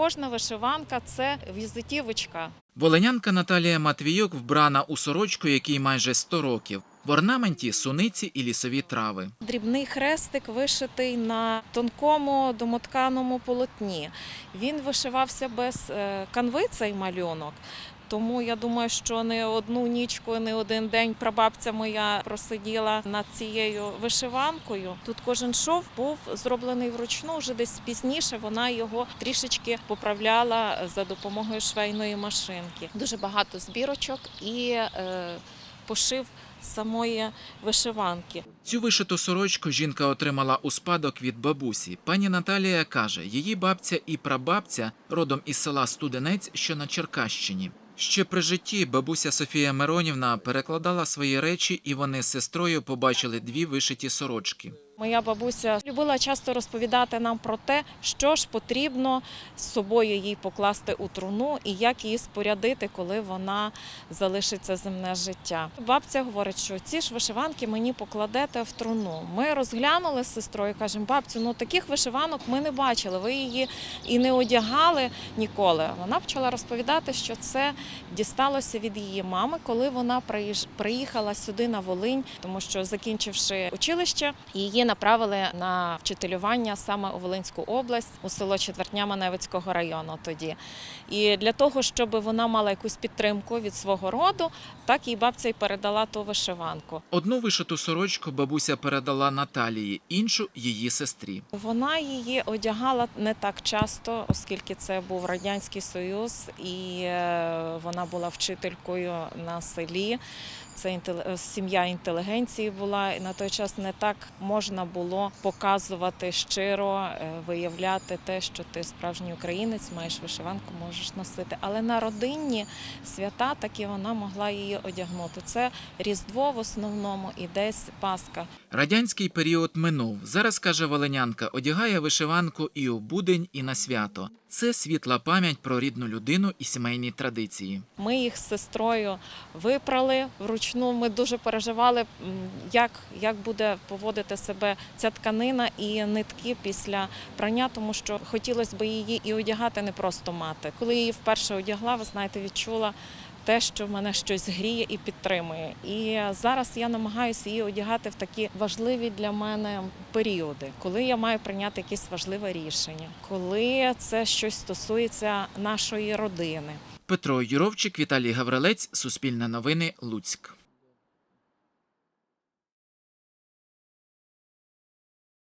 кожна вишиванка це візитівочка. Волинянка Наталія Матвійок вбрана у сорочку, якій майже 100 років. В орнаменті суниці і лісові трави. Дрібний хрестик вишитий на тонкому домотканому полотні. Він вишивався без е, канви цей малюнок. Тому я думаю, що не одну нічку, не один день прабабця моя просиділа над цією вишиванкою. Тут кожен шов був зроблений вручну. Вже десь пізніше вона його трішечки поправляла за допомогою швейної машинки. Дуже багато збірочок і е, пошив самої вишиванки. Цю вишиту сорочку жінка отримала у спадок від бабусі. Пані Наталія каже, її бабця і прабабця родом із села Студенець, що на Черкащині. Ще при житті бабуся Софія Миронівна перекладала свої речі, і вони з сестрою побачили дві вишиті сорочки. Моя бабуся любила часто розповідати нам про те, що ж потрібно з собою їй покласти у труну і як її спорядити, коли вона залишиться земне життя. Бабця говорить, що ці ж вишиванки мені покладете в труну. Ми розглянули з сестрою, кажемо, бабцю, ну таких вишиванок ми не бачили. Ви її і не одягали ніколи. Вона почала розповідати, що це дісталося від її мами, коли вона приїхала сюди на Волинь, тому що закінчивши училище, її направили на вчителювання саме у Волинську область, у село Четвертня Маневицького району тоді. І для того, щоб вона мала якусь підтримку від свого роду, так їй бабця й передала ту вишиванку. Одну вишиту сорочку бабуся передала Наталії, іншу її сестрі. Вона її одягала не так часто, оскільки це був радянський союз, і е, вона була вчителькою на селі. Це сім'я інтелігенції була. І на той час не так можна було показувати щиро, е, виявляти те, що ти справжній українець, маєш вишиванку, можеш носити. Але на родинні свята таки вона могла її одягнути. Це Різдво в основному і десь Пасха. Радянський період минув. Зараз, каже Волинянка, одягає вишиванку і у будень, і на свято. Це світла пам'ять про рідну людину і сімейні традиції. Ми їх з сестрою випрали вручну. Ми дуже переживали, як, як буде поводити себе ця тканина і нитки після прання, тому що хотілося б її і одягати не просто мати. Коли її вперше одягла, ви знаєте, відчула. Те, що мене щось гріє і підтримує, і зараз я намагаюся її одягати в такі важливі для мене періоди, коли я маю прийняти якісь важливе рішення, коли це щось стосується нашої родини. Петро Юровчик, Віталій Гаврилець, Суспільне новини, Луцьк.